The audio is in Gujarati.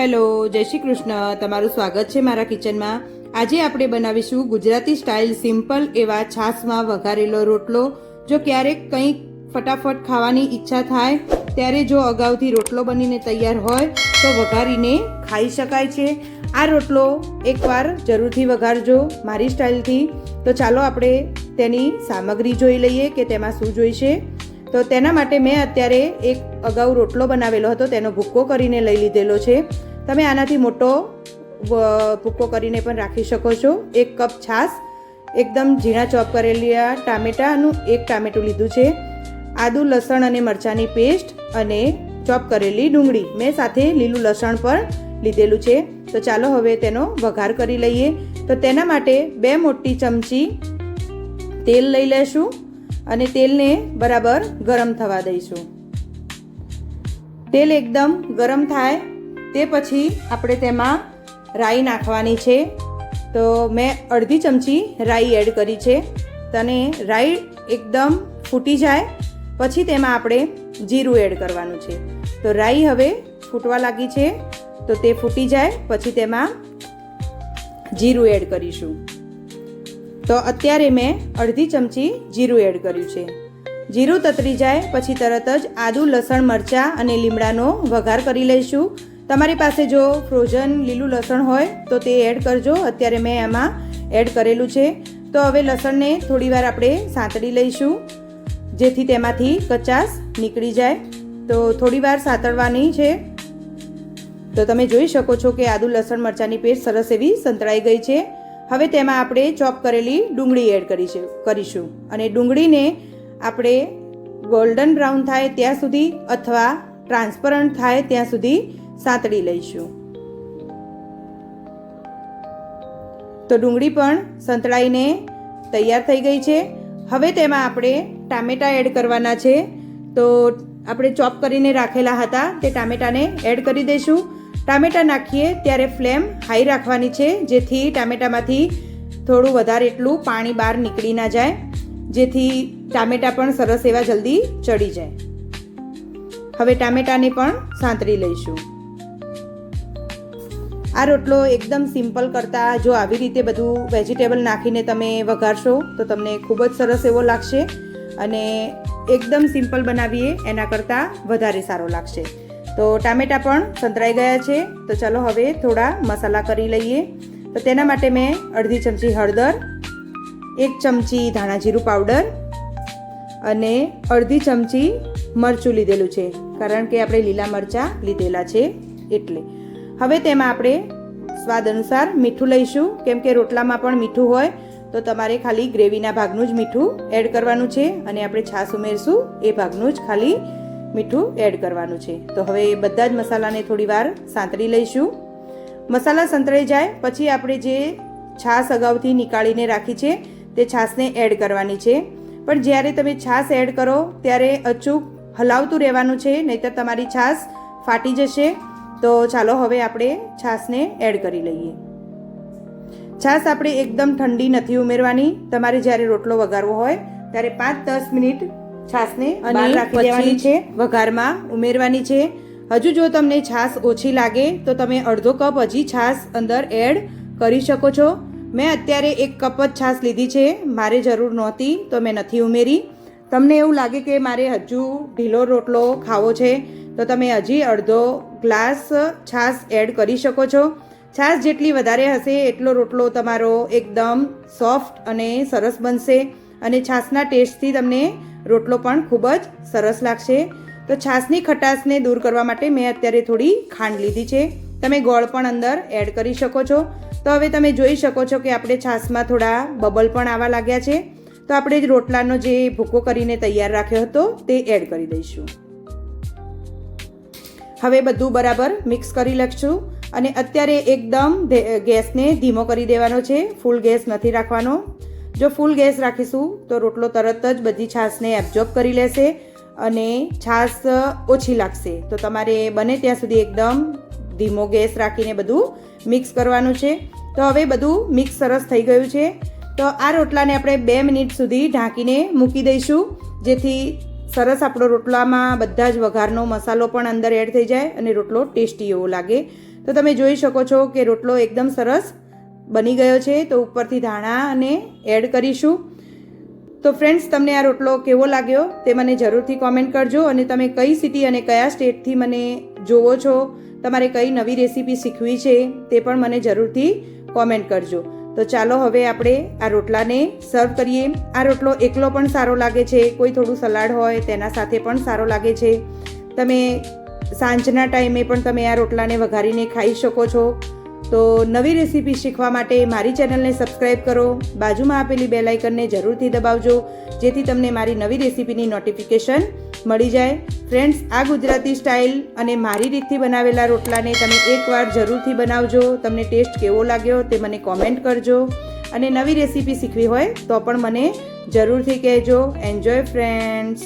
હેલો, જય શ્રી કૃષ્ણ. તમારું સ્વાગત છે મારા કિચનમાં. આજે આપણે બનાવીશું ગુજરાતી સ્ટાઇલ સિમ્પલ એવા છાશમાં વઘારેલો રોટલો. જો ક્યારેક કંઈક ફટાફટ ખાવાની ઈચ્છા થાય, ત્યારે જો અગાઉથી રોટલો બનીને તૈયાર હોય, તો વઘારીને ખાઈ શકાય છે. આ રોટલો એકવાર જરૂરથી વઘારજો મારી સ્ટાઇલથી. તો ચાલો આપણે તેની સામગ્રી જોઈ લઈએ કે તેમાં શું જોઈશે. તો તેના માટે મેં અત્યારે એક અગાઉ રોટલો બનાવેલો હતો, તેનો ભૂક્કો કરીને લઈ લીધેલો છે. તમે આનાથી મોટો ભૂકો કરીને પણ રાખી શકો છો. એક કપ છાશ, એકદમ ઝીણા ચોપ કરેલી આ ટામેટાનું એક ટામેટું લીધું છે. આદુ, લસણ અને મરચાંની પેસ્ટ અને ચોપ કરેલી ડુંગળી. મેં સાથે લીલું લસણ પણ લીધેલું છે. તો ચાલો હવે તેનો વઘાર કરી લઈએ. તો તેના માટે બે મોટી ચમચી તેલ લઈ લેશું અને તેલને બરાબર ગરમ થવા દઈશું. તેલ એકદમ ગરમ થાય તે પછી આપણે તેમાં રાઈ નાખવાની છે. તો મેં અડધી ચમચી રાઈ એડ કરી છે. તને રાઈ એકદમ ફૂટી જાય, પછી તેમાં આપણે જીરું એડ કરવાનું છે. તો રાઈ હવે ફૂટવા લાગી છે. તો તે ફૂટી જાય, પછી તેમાં જીરું એડ કરીશું. તો અત્યારે મેં અડધી ચમચી જીરું એડ કર્યું છે. જીરું તતરી જાય, પછી તરત જ આદું, લસણ, મરચાં અને લીમડાનો વઘાર કરી લઈશું. તમારી પાસે જો ફ્રોઝન લીલું લસણ હોય, તો તે એડ કરજો. અત્યારે મેં એમાં એડ કરેલું છે. તો હવે લસણને થોડીવાર આપણે સાંતળી લઈશું, જેથી તેમાંથી કચાશ નીકળી જાય. તો થોડીવાર સાંતળવાની છે. તો તમે જોઈ શકો છો કે આદુ લસણ મરચાંની પેસ્ટ સરસ એવી સંતળાઈ ગઈ છે. હવે તેમાં આપણે ચોપ કરેલી ડુંગળી એડ કરી છે, કરીશું. અને ડુંગળીને આપણે ગોલ્ડન બ્રાઉન થાય ત્યાં સુધી અથવા ટ્રાન્સપરન્ટ થાય ત્યાં સુધી સાંતળી લઈશું. તો ડુંગળી પણ સંતળાઈને તૈયાર થઈ ગઈ છે. હવે તેમાં આપણે ટામેટાં એડ કરવાના છે. તો આપણે ચોપ કરીને રાખેલા હતા તે ટામેટાને એડ કરી દઈશું. ટામેટાં નાખીએ ત્યારે ફ્લેમ હાઈ રાખવાની છે, જેથી ટામેટામાંથી થોડું વધારે એટલું પાણી બહાર નીકળી ના જાય, જેથી ટામેટાં પણ સરસ એવા જલ્દી ચડી જાય. હવે ટામેટાને પણ સાંતળી લઈશું. આ રોટલો એકદમ સિમ્પલ કરતાં જો આવી રીતે બધું વેજીટેબલ નાખીને તમે વઘારશો, તો તમને ખૂબ જ સરસ એવો લાગશે અને એકદમ સિમ્પલ બનાવીએ, એના કરતાં વધારે સારો લાગશે. તો ટામેટાં પણ સંતરાઈ ગયા છે, તો ચાલો હવે થોડા મસાલા કરી લઈએ. તો તેના માટે મેં અડધી ચમચી હળદર, એક ચમચી ધાણા જીરું પાવડર અને અડધી ચમચી મરચું લીધેલું છે, કારણ કે આપણે લીલા મરચાં લીધેલા છે, એટલે. હવે તેમાં આપણે સ્વાદ અનુસાર મીઠું લઈશું. કેમ કે રોટલામાં પણ મીઠું હોય, તો તમારે ખાલી ગ્રેવીના ભાગનું જ મીઠું એડ કરવાનું છે અને આપણે છાશ ઉમેરશું, એ ભાગનું જ ખાલી મીઠું એડ કરવાનું છે. તો હવે એ બધા જ મસાલાને થોડીવાર સાંતળી લઈશું. મસાલા સંતળાઈ જાય, પછી આપણે જે છાશ અગાઉથી નીકાળીને રાખી છે, તે છાશને એડ કરવાની છે. પણ જ્યારે તમે છાશ એડ કરો, ત્યારે અચૂક હલાવતું રહેવાનું છે, નહીંતર તમારી છાશ ફાટી જશે. તો ચાલો હવે આપણે છાશને એડ કરી લઈએ. છાશ આપણે એકદમ ઠંડી નથી ઉમેરવાની. તમારે જ્યારે રોટલો વઘારવો હોય ત્યારે પાંચ દસ મિનિટ છાશને અને રાખી દેવાની છે. વઘારમાં ઉમેરવાની છે. હજુ જો તમને છાશ ઓછી લાગે તો તમે અડધો કપ હજી છાશ અંદર એડ કરી શકો છો. મેં અત્યારે એક કપ જ છાશ લીધી છે. મારે જરૂર નહોતી તો મેં નથી ઉમેરી. તમને એવું લાગે કે મારે હજુ ઢીલો રોટલો ખાવો છે. તો તમે હજી અડધો ગ્લાસ છાશ એડ કરી શકો છો. છાશ જેટલી વધારે હશે એટલો રોટલો તમારો એકદમ સોફ્ટ અને સરસ બનશે અને છાશના ટેસ્ટથી તમને રોટલો પણ ખૂબ જ સરસ લાગશે. તો છાશની ખટાશને દૂર કરવા માટે મેં અત્યારે થોડી ખાંડ લીધી છે. તમે ગોળ પણ અંદર એડ કરી શકો છો. તો હવે તમે જોઈ શકો છો કે આપણે છાશમાં થોડા બબલ પણ આવવા લાગ્યા છે. તો આપણે રોટલાનો જે ભૂકો કરીને તૈયાર રાખ્યો હતો તે એડ કરી દઈશું. હવે બધું બરાબર મિક્સ કરી લખશું અને અત્યારે એકદમ ગેસને ધીમો કરી દેવાનો છે. ફૂલ ગેસ નથી રાખવાનો. જો ફૂલ ગેસ રાખીશું, તો રોટલો તરત જ બધી છાશને એબ્ઝોર્બ કરી લેશે અને છાશ ઓછી લાગશે. તો તમારે બને ત્યાં સુધી એકદમ ધીમો ગેસ રાખીને બધું મિક્સ કરવાનું છે. તો હવે બધું મિક્સ સરસ થઈ ગયું છે. તો આ રોટલાને આપણે બે મિનિટ સુધી ઢાંકીને મૂકી દઈશું, જેથી સરસ આપણો રોટલામાં બધા જ વઘારનો મસાલો પણ અંદર એડ થઈ જાય અને રોટલો ટેસ્ટી એવો લાગે. તો તમે જોઈ શકો છો કે રોટલો એકદમ સરસ બની ગયો છે. તો ઉપરથી ધાણા અને એડ કરીશું. તો ફ્રેન્ડ્સ, તમને આ રોટલો કેવો લાગ્યો તે મને જરૂરથી કોમેન્ટ કરજો અને તમે કઈ સિટી અને કયા સ્ટેટથી મને જોવો છો, તમારે કઈ નવી રેસીપી શીખવી છે તે પણ મને જરૂરથી કોમેન્ટ કરજો. તો ચાલો હવે આપણે આ રોટલાને સર્વ કરીએ. આ રોટલો એકલો પણ સારો લાગે છે, કોઈ થોડું સલાડ હોય તેના સાથે પણ સારો લાગે છે. તમે સાંજના ટાઈમે પણ તમે આ રોટલાને વઘારીને ખાઈ શકો છો. તો નવી રેસીપી શીખવા માટે મારી ચેનલને સબસ્ક્રાઈબ કરો. બાજુમાં આપેલી બેલ આઇકનને જરૂરથી દબાવજો, જેથી તમને મારી નવી રેસીપીની નોટિફિકેશન મળી જાય. ફ્રેન્ડ્સ, આ ગુજરાતી સ્ટાઇલ અને મારી રીતથી બનાવેલા રોટલાને તમે એકવાર જરૂરથી બનાવજો. તમને ટેસ્ટ કેવો લાગ્યો તે મને કોમેન્ટ કરજો. અને નવી રેસીપી શીખવી હોય તો પણ મને જરૂરથી કહેજો. Enjoy friends